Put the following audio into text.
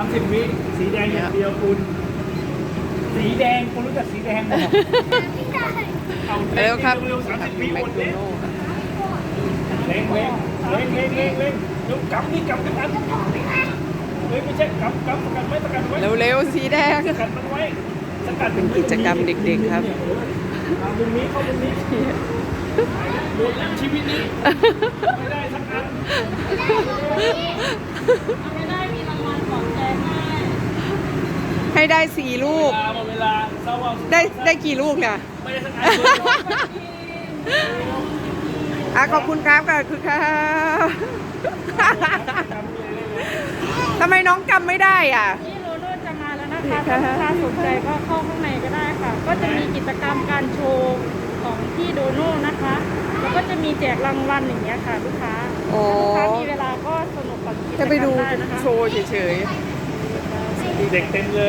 สามสิบวิสีแดงอย่างเดียวคุณ สีแดงคุณรู้จักสีแดงไหมเอาเร็วครับเร็วสามสิบวิแมหมคดโดเลยนัลด์เร่งเร่งเร่งเร่งเร่งเร่งเร็วกำนี่กำกันอันเฮ้ยไม่ใช่กำกำสกัดไว้สกัดไว้เร็วๆสีแดงสกัดมันไว้สกัดเป็นกิจกรรมเด็กๆครับเอามุมนี้เข้ามุมนี้หมดแล้วชีวิตนี้ไม่ได้สักอันไม่ได้มีรางวัลปลอบใจให้ ให้ได้สี่ลูเวกลาหมดเวลาเศร้าเอาได้ได้กี่ลูกเนี่ย ไม่ได้สักอันเลยอะขอบคุณครับขอบคุณครับทำไมน้องกำไม่ได้อะ นี่โรโน่จะมาแล้วนะคะค่ะถ้าสนใจก็เข้าข้างในก็ได้ค่ะ ก็จะมีกิจกรรมการโชว์ของพี่โดโน่นะคะ แล้วก็จะมีแจกรางวัลอย่างเงี้ยค่ะ ลูกค้าโอ้ลูกค้ามีเวลาก็สนุกกับกิจกรจะรมไปดูได้นะคะ โชว์เฉยเ দেখতেন যে